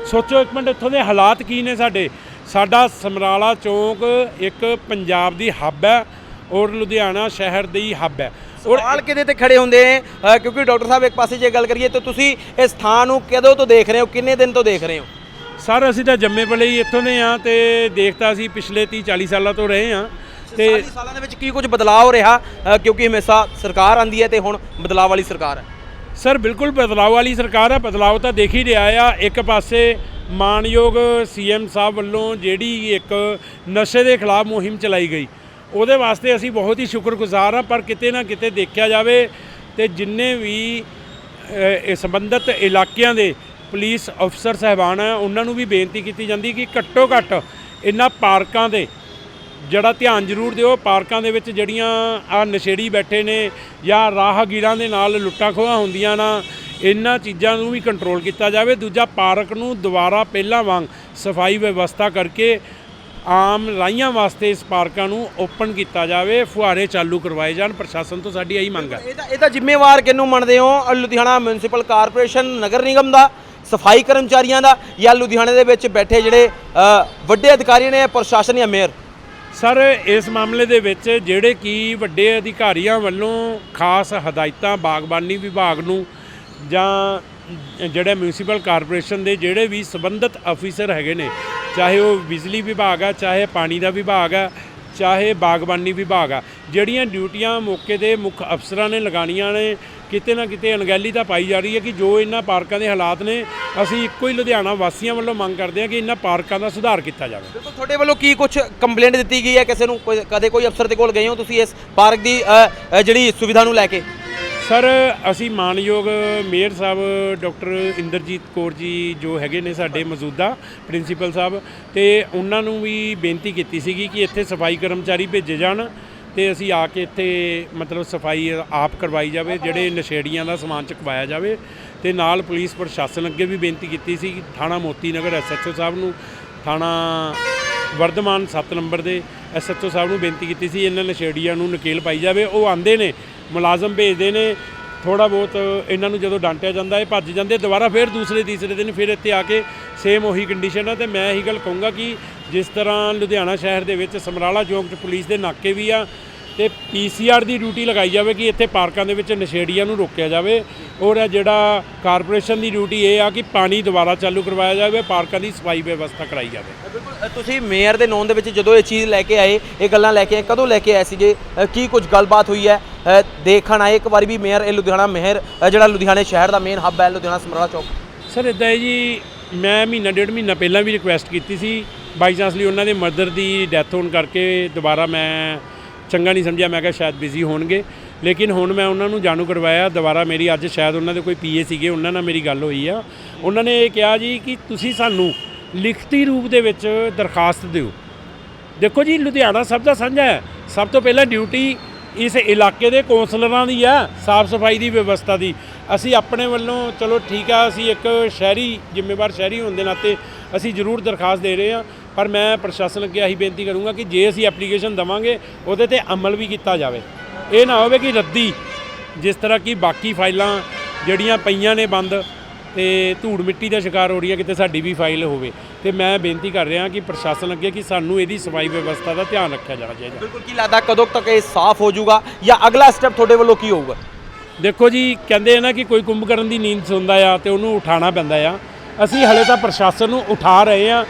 ਸੋਚੋ ਇੱਕ ਮਿੰਟ, ਇੱਥੋਂ ਦੇ ਹਾਲਾਤ ਕੀ ਨੇ ਸਾਡੇ? ਸਾਡਾ ਸਮਰਾਲਾ ਚੌਂਕ ਇੱਕ ਪੰਜਾਬ ਦੀ ਹੱਬ ਹੈ। ਔਰ ਲੁਧਿਆਣਾ ਸ਼ਹਿਰ ਦੀ ਹੱਬ ਹੈ। ਔਰ ਸਵਾਲ ਕਿਤੇ ਤੇ ਖੜੇ ਹੁੰਦੇ ਨੇ? ਕਿਉਂਕਿ ਡਾਕਟਰ ਸਾਹਿਬ ਇੱਕ ਪਾਸੇ ਜੇ ਗੱਲ ਕਰੀਏ ਤਾਂ ਤੁਸੀਂ ਇਸ ਥਾਂ ਨੂੰ ਕਦੋਂ ਤੋਂ ਦੇਖ ਰਹੇ ਹੋ? ਕਿੰਨੇ ਦਿਨ ਤੋਂ ਦੇਖ ਰਹੇ ਹੋ? ਸਰ ਅਸੀਂ ਤਾਂ ਜੰਮੇ ਪਲੇ ਹੀ ਇੱਥੋਂ ਦੇ ਆ ਤੇ ਦੇਖਤਾ ਅਸੀਂ ਪਿਛਲੇ 30 40 ਸਾਲਾਂ ਤੋਂ ਰਹੇ ਆ ਤੇ 40 ਸਾਲਾਂ ਦੇ ਵਿੱਚ ਕੀ ਕੁਝ ਬਦਲਾਅ ਹੋ ਰਿਹਾ? ਕਿਉਂਕਿ ਹਮੇਸ਼ਾ ਸਰਕਾਰ ਆਂਦੀ ਹੈ ਤੇ ਹੁਣ ਬਦਲਾਅ ਵਾਲੀ ਸਰਕਾਰ ਹੈ। ਸਰ ਬਿਲਕੁਲ ਬਦਲਾਅ ਵਾਲੀ ਸਰਕਾਰ ਹੈ ਬਦਲਾਅ ਤਾਂ ਦੇਖ ਹੀ ਰਿਹਾ ਆ। ਇੱਕ ਪਾਸੇ ਮਾਨਯੋਗ ਸੀਐਮ ਸਾਹਿਬ ਵੱਲੋਂ ਜਿਹੜੀ ਇੱਕ ਨਸ਼ੇ ਦੇ ਖਿਲਾਫ ਮੁਹਿੰਮ ਚਲਾਈ ਗਈ ਉਹਦੇ ਵਾਸਤੇ ਅਸੀਂ ਬਹੁਤ ਹੀ ਸ਼ੁਕਰਗੁਜ਼ਾਰ ਹਾਂ, ਪਰ ਕਿਤੇ ਨਾ ਕਿਤੇ ਦੇਖਿਆ ਜਾਵੇ ਤੇ ਜਿੰਨੇ ਵੀ ਇਹ ਸੰਬੰਧਿਤ ਇਲਾਕਿਆਂ ਦੇ ਪੁਲਿਸ ਅਫਸਰ ਸਹਿਬਾਨ ਆ ਉਹਨਾਂ ਨੂੰ ਵੀ ਬੇਨਤੀ ਕੀਤੀ ਜਾਂਦੀ ਕਿ ਘੱਟੋ ਘੱਟ ਇਹਨਾਂ ਪਾਰਕਾਂ ਦੇ ਜਿਹੜਾ ਧਿਆਨ ਜ਼ਰੂਰ ਦਿਓ, ਪਾਰਕਾਂ ਦੇ ਵਿੱਚ ਜਿਹੜੀਆਂ ਆ ਨਸ਼ੇੜੀ ਬੈਠੇ ਨੇ ਜਾਂ ਰਾਹਗੀਰਾਂ ਦੇ ਨਾਲ ਲੁੱਟਾਂ ਖੋਹਾਂ ਹੁੰਦੀਆਂ ਨਾ, ਇਹਨਾਂ ਚੀਜ਼ਾਂ ਨੂੰ ਵੀ ਕੰਟਰੋਲ ਕੀਤਾ ਜਾਵੇ। ਦੂਜਾ, ਪਾਰਕ ਨੂੰ ਦੁਬਾਰਾ ਪਹਿਲਾਂ ਵਾਂਗ ਸਫ਼ਾਈ ਵਿਵਸਥਾ ਕਰਕੇ ਆਮ ਰਾਈਆਂ ਵਾਸਤੇ ਇਸ ਪਾਰਕਾਂ ਨੂੰ ਓਪਨ ਕੀਤਾ ਜਾਵੇ ਫੁਹਾਰੇ ਚਾਲੂ ਕਰਵਾਏ ਜਾਣ ਪ੍ਰਸ਼ਾਸਨ ਤੋਂ ਸਾਡੀ ਇਹੀ ਮੰਗ ਹੈ। ਇਹ ਤਾਂ ਇਹ ਤਾਂ ਜ਼ਿੰਮੇਵਾਰ ਕਿਹਨੂੰ ਮੰਨਦੇ ਹੋ? ਲੁਧਿਆਣਾ ਮਿਊਨਿਸਪਲ ਕਾਰਪੋਰੇਸ਼ਨ ਨਗਰ ਨਿਗਮ ਦਾ ਸਫ਼ਾਈ ਕਰਮਚਾਰੀਆਂ ਦਾ ਜਾਂ ਲੁਧਿਆਣੇ ਦੇ ਵਿੱਚ ਬੈਠੇ ਜਿਹੜੇ ਵੱਡੇ ਅਧਿਕਾਰੀ ਨੇ ਪ੍ਰਸ਼ਾਸਨ ਜਾਂ ਮੇਅਰ? ਸਰ ਇਸ ਮਾਮਲੇ ਦੇ ਵਿੱਚ ਜਿਹੜੇ ਕੀ ਵੱਡੇ ਅਧਿਕਾਰੀਆਂ ਵੱਲੋਂ ਖਾਸ ਹਦਾਇਤਾਂ ਬਾਗਬਾਨੀ ਵਿਭਾਗ ਨੂੰ ਜਾਂ ਜਿਹੜੇ ਮਿਊਨਿਸਪਲ ਕਾਰਪੋਰੇਸ਼ਨ ਦੇ ਜਿਹੜੇ ਵੀ ਸੰਬੰਧਿਤ ਅਫੀਸਰ ਹੈਗੇ ਨੇ, ਚਾਹੇ ਉਹ ਬਿਜਲੀ ਵਿਭਾਗ ਆ, ਚਾਹੇ ਪਾਣੀ ਦਾ ਵਿਭਾਗ ਆ, ਚਾਹੇ ਬਾਗਬਾਨੀ ਵਿਭਾਗ ਆ, ਜਿਹੜੀਆਂ ਡਿਊਟੀਆਂ ਮੌਕੇ ਦੇ ਮੁੱਖ ਅਫਸਰਾਂ ਨੇ ਲਗਾਣੀਆਂ ਨੇ, ਕਿਤੇ ਨਾ ਕਿਤੇ ਅਣਗਹਿਲੀ ਤਾਂ ਪਾਈ ਜਾ ਰਹੀ ਹੈ ਕਿ ਜੋ ਇਹਨਾਂ ਪਾਰਕਾਂ ਦੇ ਹਾਲਾਤ ਨੇ, ਅਸੀਂ ਇੱਕੋ ਹੀ ਲੁਧਿਆਣਾ ਵਾਸੀਆਂ ਵੱਲੋਂ ਮੰਗ ਕਰਦੇ ਹਾਂ ਕਿ ਇਹਨਾਂ ਪਾਰਕਾਂ ਦਾ ਸੁਧਾਰ ਕੀਤਾ ਜਾਵੇ। ਬਿਲਕੁਲ, ਤੁਹਾਡੇ ਵੱਲੋਂ ਕੀ ਕੁਝ ਕੰਪਲੇਂਟ ਦਿੱਤੀ ਗਈ ਹੈ? ਕਿਸੇ ਨੂੰ ਕਦੇ ਕੋਈ ਅਫਸਰ ਦੇ ਕੋਲ ਗਏ ਹੋ ਤੁਸੀਂ ਇਸ ਪਾਰਕ ਦੀ ਜਿਹੜੀ ਸੁਵਿਧਾ ਨੂੰ ਲੈ ਕੇ? ਸਰ, ਅਸੀਂ ਮਾਨਯੋਗ ਮੇਅਰ ਸਾਹਿਬ ਡਾਕਟਰ ਇੰਦਰਜੀਤ ਕੌਰ ਜੀ ਜੋ ਹੈਗੇ ਨੇ ਸਾਡੇ ਮੌਜੂਦਾ ਪ੍ਰਿੰਸੀਪਲ ਸਾਹਿਬ, ਤੇ ਉਹਨਾਂ ਨੂੰ ਵੀ ਬੇਨਤੀ ਕੀਤੀ ਸੀਗੀ ਕਿ ਇੱਥੇ ਸਫ਼ਾਈ ਕਰਮਚਾਰੀ ਭੇਜੇ ਜਾਣ ਤੇ ਅਸੀਂ ਆ ਕੇ ਇੱਥੇ ਮਤਲਬ ਸਫ਼ਾਈ ਆਪ ਕਰਵਾਈ ਜਾਵੇ, ਜਿਹੜੇ ਨਸ਼ੇੜੀਆਂ ਦਾ ਸਮਾਨ ਚੁਕਵਾਇਆ ਜਾਵੇ। ਤੇ ਨਾਲ ਪੁਲਿਸ ਪ੍ਰਸ਼ਾਸਨ ਅੱਗੇ ਵੀ ਬੇਨਤੀ ਕੀਤੀ ਸੀ, ਥਾਣਾ ਮੋਤੀ ਨਗਰ ਐਸਐਚਓ ਸਾਹਿਬ ਨੂੰ, ਥਾਣਾ ਵਰਧਮਾਨ 7 ਨੰਬਰ ਦੇ ਐਸਐਚਓ ਸਾਹਿਬ ਨੂੰ ਬੇਨਤੀ ਕੀਤੀ ਸੀ, ਇਹਨਾਂ ਨਸ਼ੇੜੀਆਂ ਨੂੰ ਨਕੇਲ ਪਾਈ ਜਾਵੇ। ਉਹ ਆਂਦੇ ਨੇ ਮੁਲਾਜ਼ਮ ਭੇਜਦੇ ਨੇ ਥੋੜਾ ਬਹੁਤ ਇਹਨਾਂ ਨੂੰ ਜਦੋਂ ਡਾਂਟਿਆ ਜਾਂਦਾ, ਇਹ ਭੱਜ ਜਾਂਦੇ, ਦੁਬਾਰਾ ਫਿਰ ਦੂਸਰੇ, ਤੀਸਰੇ ਦਿਨ ਫਿਰ ਇੱਥੇ ਆ ਕੇ ਸੇਮ ਉਹੀ ਕੰਡੀਸ਼ਨ ਆ ਤੇ ਮੈਂ ਇਹੀ ਗੱਲ ਕਹੂੰਗਾ ਕਿ ਜਿਸ ਤਰ੍ਹਾਂ ਲੁਧਿਆਣਾ ਸ਼ਹਿਰ ਦੇ ਵਿੱਚ ਸਮਰਾਲਾ ਚੌਂਕ 'ਚ ਪੁਲਿਸ ਦੇ ਨਾਕੇ ਵੀ ਆ ਤੇ ਪੀਸੀਆਰ ਦੀ ਡਿਊਟੀ ਲਗਾਈ ਜਾਵੇ ਕਿ ਇੱਥੇ ਪਾਰਕਾਂ ਦੇ ਵਿੱਚ ਨਸ਼ੇੜੀਆਂ ਨੂੰ ਰੋਕਿਆ ਜਾਵੇ। ਔਰ ਇਹ ਜਿਹੜਾ ਕਾਰਪੋਰੇਸ਼ਨ ਦੀ ਡਿਊਟੀ ਇਹ ਆ ਕਿ ਪਾਣੀ ਦੁਬਾਰਾ ਚਾਲੂ ਕਰਵਾਇਆ ਜਾਵੇ ਪਾਰਕਾਂ ਦੀ ਸਫ਼ਾਈ ਵਿਵਸਥਾ ਕਰਾਈ ਜਾਵੇ। ਬਿਲਕੁਲ ਤੁਸੀਂ ਮੇਅਰ ਦੇ ਨੌਨ ਦੇ ਵਿੱਚ ਜਦੋਂ ਇਹ ਚੀਜ਼ ਲੈ ਕੇ ਆਏ ਇਹ ਗੱਲਾਂ ਲੈ ਕੇ ਆਏ ਕਦੋਂ ਲੈ ਕੇ ਆਏ ਸੀਗੇ? ਕੀ ਕੁਝ ਗੱਲਬਾਤ ਹੋਈ ਹੈ? ਦੇਖਣ ਆਏ ਇੱਕ ਵਾਰੀ ਵੀ ਮੇਅਰ ਇਹ ਲੁਧਿਆਣਾ ਮੇਅਰ ਅ, ਜਿਹੜਾ ਲੁਧਿਆਣੇ ਸ਼ਹਿਰ ਦਾ ਮੇਨ ਹੱਬ ਹੈ ਲੁਧਿਆਣਾ ਸਮਰਾਲਾ ਚੌਕ। ਸਰ ਇਦਾਂ ਹੈ ਜੀ ਮੈਂ ਮਹੀਨਾ ਡੇਢ ਮਹੀਨਾ ਪਹਿਲਾਂ ਵੀ ਰਿਕੁਐਸਟ ਕੀਤੀ ਸੀ। ਬਾਈ ਚਾਂਸ ਲਈ ਉਹਨਾਂ ਦੇ ਮਦਰ ਦੀ ਡੈਥ ਹੋਣ ਕਰਕੇ ਦੁਬਾਰਾ ਮੈਂ ਚੰਗਾ ਨਹੀਂ ਸਮਝਿਆ, ਮੈਂ ਕਿਹਾ ਸ਼ਾਇਦ ਬਿਜ਼ੀ ਹੋਣਗੇ। ਲੇਕਿਨ ਹੁਣ ਮੈਂ ਉਹਨਾਂ ਨੂੰ ਜਾਣੂ ਕਰਵਾਇਆ, ਦੁਬਾਰਾ ਮੇਰੀ ਅੱਜ ਸ਼ਾਇਦ ਉਹਨਾਂ ਦੇ ਕੋਈ ਪੀਏ ਸੀਗੇ, ਉਹਨਾਂ ਨਾਲ ਮੇਰੀ ਗੱਲ ਹੋਈ ਆ। ਉਹਨਾਂ ਨੇ ਇਹ ਕਿਹਾ ਜੀ ਕਿ ਤੁਸੀਂ ਸਾਨੂੰ ਲਿਖਤੀ ਰੂਪ ਦੇ ਵਿੱਚ ਦਰਖਾਸਤ ਦਿਓ। ਦੇਖੋ ਜੀ, ਲੁਧਿਆਣਾ ਸਭ ਦਾ ਸਾਂਝਾ ਹੈ। ਸਭ ਤੋਂ ਪਹਿਲਾਂ ਡਿਊਟੀ ਇਸ ਇਲਾਕੇ ਦੇ ਕੌਂਸਲਰਾਂ ਦੀ ਆ, ਸਾਫ਼ ਸਫ਼ਾਈ ਦੀ ਵਿਵਸਥਾ ਦੀ। ਅਸੀਂ ਆਪਣੇ ਵੱਲੋਂ, ਚਲੋ ਠੀਕ ਆ, ਅਸੀਂ ਇੱਕ ਸ਼ਹਿਰੀ, ਜ਼ਿੰਮੇਵਾਰ ਸ਼ਹਿਰੀ ਹੋਣ ਦੇ ਨਾਤੇ ਅਸੀਂ ਜ਼ਰੂਰ ਦਰਖਾਸਤ ਦੇ ਰਹੇ ਹਾਂ। ਪਰ ਮੈਂ ਪ੍ਰਸ਼ਾਸਨ ਅੱਗੇ ਆਹੀ ਬੇਨਤੀ ਕਰੂੰਗਾ ਕਿ ਜੇ ਅਸੀਂ ਐਪਲੀਕੇਸ਼ਨ ਦਵਾਂਗੇ ਉਹਦੇ ਤੇ ਅਮਲ ਵੀ ਕੀਤਾ ਜਾਵੇ। ਇਹ ਨਾ ਹੋਵੇ ਕਿ ਰੱਦੀ ਜਿਸ ਤਰ੍ਹਾਂ ਕਿ ਬਾਕੀ ਫਾਈਲਾਂ ਜਿਹੜੀਆਂ ਪਈਆਂ ਨੇ ਬੰਦ ਤੇ ਧੂੜ ਮਿੱਟੀ ਦਾ ਸ਼ਿਕਾਰ ਹੋ ਰਹੀ ਹੈ ਕਿਤੇ ਸਾਡੀ ਵੀ ਫਾਈਲ ਹੋਵੇ। ਤੇ ਮੈਂ ਬੇਨਤੀ ਕਰ ਰਿਹਾ ਕਿ ਪ੍ਰਸ਼ਾਸਨ ਅੱਗੇ ਕਿ ਸਾਨੂੰ ਇਹਦੀ ਸਫ਼ਾਈ ਵਿਵਸਥਾ ਦਾ ਧਿਆਨ ਰੱਖਿਆ ਜਾਣਾ ਚਾਹੀਦਾ। ਬਿਲਕੁਲ ਕੀ ਲੱਗਦਾ ਕਦੋਂ ਤੱਕ ਇਹ ਸਾਫ਼ ਹੋ ਜਾਊਗਾ ਜਾਂ ਅਗਲਾ ਸਟੈਪ ਤੁਹਾਡੇ ਵੱਲੋਂ ਕੀ ਹੋਊਗਾ? ਦੇਖੋ ਜੀ ਕਹਿੰਦੇ ਆ ਨਾ ਕਿ ਕੋਈ ਕੁੰਭਕਰਨ ਦੀ ਨੀਂਦ ਸੌਂਦਾ ਆ ਤੇ ਉਹਨੂੰ ਉਠਾਉਣਾ ਪੈਂਦਾ ਆ। ਅਸੀਂ ਹਲੇ ਤਾਂ ਪ੍ਰਸ਼ਾਸਨ ਨੂੰ ਉਠਾ ਰਹੇ ਆ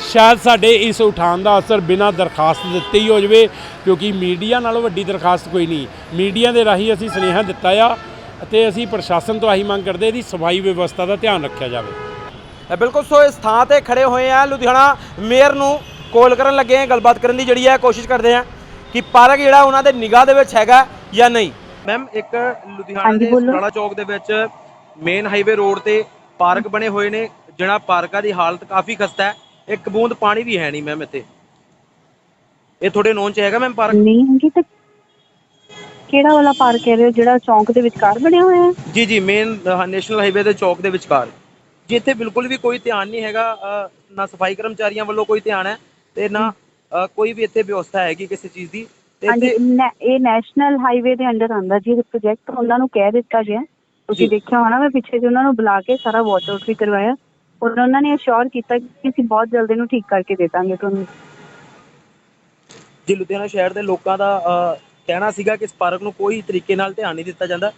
ਸ਼ਾਇਦ ਸਾਡੇ ਇਸ ਉਠਾਉਣ ਦਾ ਅਸਰ ਬਿਨਾਂ ਦਰਖਾਸਤ ਦਿੱਤੇ ਹੀ ਹੋ ਜਾਵੇ ਕਿਉਂਕਿ ਮੀਡੀਆ ਨਾਲੋਂ ਵੱਡੀ ਦਰਖਾਸਤ ਕੋਈ ਨਹੀਂ। ਮੀਡੀਆ ਦੇ ਰਾਹੀਂ ਅਸੀਂ ਸੁਨੇਹਾ ਦਿੱਤਾ ਆ ਅਤੇ ਅਸੀਂ ਪ੍ਰਸ਼ਾਸਨ ਤੋਂ ਆਹੀ ਮੰਗ ਕਰਦੇ ਇਹਦੀ ਸਫ਼ਾਈ ਵਿਵਸਥਾ ਦਾ ਧਿਆਨ ਰੱਖਿਆ ਜਾਵੇ। ਬਿਲਕੁਲ ਸੋ ਇਸ ਥਾਂ ਤੇ ਖੜੇ ਹੋਏ ਆ ਲੁਧਿਆਣਾ ਮੇਅਰ ਨੂੰ ਕਾਲ ਕਰਨ ਲੱਗੇ ਆ ਗੱਲਬਾਤ ਕਰਨ ਦੀ ਜਿਹੜੀ ਹੈ ਕੋਸ਼ਿਸ਼ ਕਰਦੇ ਆ ਕਿ ਪਾਰਕ ਜਿਹੜਾ ਉਹਨਾਂ ਦੇ ਨਿਗਾਹ ਦੇ ਵਿੱਚ ਹੈਗਾ ਜਾਂ ਨਹੀਂ। ਮੈਮ ਇੱਕ ਲੁਧਿਆਣਾ ਦੇ। ਸਮਰਾਲਾ ਚੌਕ ਦੇ ਵਿੱਚ ਮੇਨ ਹਾਈਵੇ ਰੋਡ ਤੇ ਪਾਰਕ ਬਣੇ ਹੋਏ ਨੇ ਜਿਹੜਾ ਪਾਰਕਾਂ ਦੀ ਹਾਲਤ ਕਾਫੀ ਖਸਤਾ ਹੈ। ਇੱਕ ਬੂੰਦ ਪਾਣੀ ਵੀ ਹੈ ਨਹੀਂ ਮੈਮ ਇੱਥੇ। ਇਹ ਤੁਹਾਡੇ ਨੋਨ ਚ ਹੈਗਾ ਮੈਮ ਪਾਰਕ ਨਹੀਂ ਹੈਗੀ ਤਾਂ ਕਿਹੜਾ ਵਾਲਾ ਪਾਰਕ ਕਹਿ ਰਹੇ ਹੋ ਜਿਹੜਾ ਚੌਂਕ ਦੇ ਵਿਚਕਾਰ ਬਣਿਆ ਹੋਇਆ ਹੈ? ਜੀ ਜੀ ਮੇਨ ਨੈਸ਼ਨਲ ਹਾਈਵੇ ਦੇ ਚੌਕ ਦੇ ਵਿਚਕਾਰ। ਜੀ ਇੱਥੇ ਬਿਲਕੁਲ ਵੀ ਕੋਈ ਧਿਆਨ ਨਹੀਂ ਹੈਗਾ ਅ, ਨਾ ਸਫ਼ਾਈ ਕਰਮਚਾਰੀਆਂ ਵੱਲੋਂ ਕੋਈ ਧਿਆਨ ਹੈ ਤੇ ਨਾ ਅ, ਕੋਈ ਵੀ ਇੱਥੇ ਵਿਵਸਥਾ ਹੈਗੀ ਕਿਸੇ ਚੀਜ਼ ਦੀ। ਤੇ ਹਾਂਜੀ ਇੱਥੇ ਨੈ- ਇਹ ਨੈਸ਼ਨਲ ਹਾਈਵੇ ਦੇ ਅੰਡਰ ਆਉਂਦਾ ਜੀ ਇਹ ਪ੍ਰੋਜੈਕਟ ਉਹਨਾਂ ਨੂੰ ਕਹਿ ਦਿੱਤਾ ਗਿਆ। ਤੁਸੀਂ ਦੇਖਿਆ ਹੋਣਾ ਮੈਂ ਪਿੱਛੇ ਜੇ ਉਹਨਾਂ ਨੂੰ ਬੁਲਾ ਕੇ ਸਾਰਾ ਵਾਚ ਆਊਟ ਵੀ ਕਰਵਾਇਆ। ਔਰ ਉਹਨਾਂ ਨੇ ਅਸ਼ੋਰ ਕੀਤਾ ਕਿ ਅਸੀਂ ਬਹੁਤ ਜਲਦੀ ਇਹਨੂੰ ਠੀਕ ਕਰਕੇ ਦੇ ਦਾਂਗੇ ਤੁਹਾਨੂੰ। ਜੀ ਲੁਧਿਆਣਾ ਸ਼ਹਿਰ ਦੇ ਲੋਕਾਂ ਦਾ ਕਹਿਣਾ ਸੀਗਾ ਕਿ ਇਸ ਪਾਰਕ ਨੂੰ ਕੋਈ ਤਰੀਕੇ ਨਾਲ ਧਿਆਨ ਨਹੀਂ ਦਿੱਤਾ ਜਾਂਦਾ।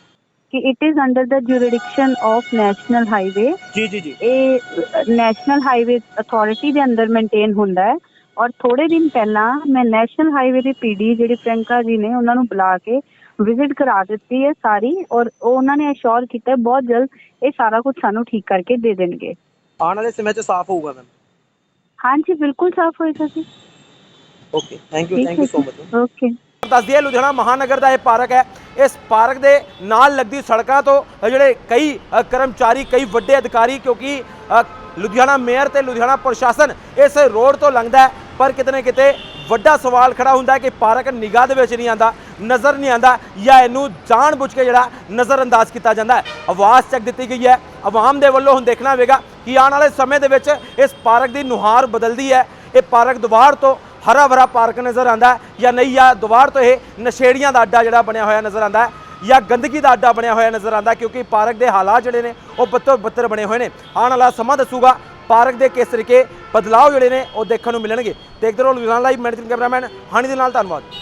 ਕਿ it is under the jurisdiction of national highway ਜੀ ਜੀ ਜੀ। ਇਹ ਨੈਸ਼ਨਲ ਹਾਈਵੇ ਅਥਾਰਟੀ ਦੇ ਅੰਦਰ ਮੇਨਟੇਨ ਹੁੰਦਾ ਹੈ। ਔਰ ਥੋੜੇ ਦਿਨ ਪਹਿਲਾਂ ਮੈਂ ਨੈਸ਼ਨਲ ਹਾਈਵੇ ਦੇ ਪੀਡੀ ਜਿਹੜੇ ਪ੍ਰਿਯੰਕਾ ਜੀ ਨੇ ਉਹਨਾਂ ਨੂੰ ਬੁਲਾ ਕੇ ਵਿਜ਼ਿਟ ਕਰਾ ਦਿੱਤੀ ਹੈ ਸਾਰੀ। ਔਰ ਉਹ ਉਹਨਾਂ ਨੇ ਅਸ਼ੋਰ ਕੀਤਾ ਬਹੁਤ ਜਲਦ ਇਹ ਸਾਰਾ ਕੁਝ ਸਾਨੂੰ ਠੀਕ ਕਰਕੇ ਦੇ ਦੇਣਗੇ। ਆਉਣ ਵਾਲੇ ਸਮੇਂ 'ਚ ਸਾਫ਼ ਹੋਊਗਾ ਮੈਮ ਹਾਂਜੀ ਬਿਲਕੁਲ ਸਾਫ਼ ਹੋਏਗਾ ਜੀ। Okay thank you thank you so much okay ਦੱਸ ਦਈਏ ਲੁਧਿਆਣਾ ਮਹਾਨਗਰ ਦਾ ਇਹ ਪਾਰਕ ਹੈ। ਇਸ ਪਾਰਕ ਦੇ ਨਾਲ ਲੱਗਦੀ ਸੜਕਾਂ ਤੋਂ ਜਿਹੜੇ ਕਈ ਕਰਮਚਾਰੀ ਕਈ ਵੱਡੇ ਅਧਿਕਾਰੀ ਕਿਉਂਕਿ ਲੁਧਿਆਣਾ ਮੇਅਰ ਤੇ ਲੁਧਿਆਣਾ ਪ੍ਰਸ਼ਾਸਨ ਇਸ ਰੋਡ ਤੋਂ ਲੰਘਦਾ ਹੈ। ਪਰ ਕਿਤੇ ਨਾ ਕਿਤੇ ਵੱਡਾ ਸਵਾਲ ਖੜਾ ਹੁੰਦਾ ਕਿ ਪਾਰਕ ਨਿਗਾਹ ਦੇ ਵਿੱਚ ਨਹੀਂ ਆਂਦਾ, ਨਜ਼ਰ ਨਹੀਂ ਆਂਦਾ ਜਾਂ ਇਹਨੂੰ ਜਾਣ ਬੁੱਝ ਕੇ ਜਿਹੜਾ ਨਜ਼ਰ ਅੰਦਾਜ਼ ਕੀਤਾ ਜਾਂਦਾ ਹੈ। ਆਵਾਜ਼ ਚੱਕ ਦਿੱਤੀ ਗਈ ਹੈ। ਆਵਾਮ ਦੇ ਵੱਲੋਂ ਹੁਣ ਦੇਖਣਾ ਹੋਵੇਗਾ ਕਿ ਆਉਣ ਵਾਲੇ ਸਮੇਂ ਦੇ ਵਿੱਚ ਇਸ ਪਾਰਕ ਦੀ ਨੁਹਾਰ ਬਦਲਦੀ ਹੈ। ਇਹ ਪਾਰਕ ਦੁਬਾਰ ਤੋਂ ਹਰਾ ਭਰਾ ਪਾਰਕ ਨਜ਼ਰ ਆਂਦਾ ਜਾਂ ਨਹੀਂ, ਜਾਂ ਦੁਬਾਰ ਤੋਂ ਇਹ ਨਸ਼ੇੜੀਆਂ ਦਾ ਅੱਡਾ ਜਿਹੜਾ ਬਣਿਆ ਹੋਇਆ ਨਜ਼ਰ ਆਂਦਾ ਜਾਂ ਗੰਦਗੀ ਦਾ ਅੱਡਾ ਬਣਿਆ ਹੋਇਆ ਨਜ਼ਰ ਆਂਦਾ ਕਿਉਂਕਿ ਪਾਰਕ ਦੇ ਹਾਲਾਤ ਜਿਹੜੇ ਨੇ ਉਹ ਬੱਤਰ ਬੱਤਰ ਬਣੇ ਹੋਏ ਨੇ। ਆਉਣ ਵਾਲਾ ਸਮਾਂ ਦੱਸੂਗਾ ਪਾਰਕ ਦੇ ਕਿਸ ਤਰੀਕੇ ਬਦਲਾਅ ਜਿਹੜੇ ਨੇ ਉਹ ਦੇਖਣ ਨੂੰ ਮਿਲਣਗੇ। ਦੇਖਦੇ ਰਹੋ Ludhiana live medical cameraman Hani ਦੇ ਨਾਲ ਧੰਨਵਾਦ।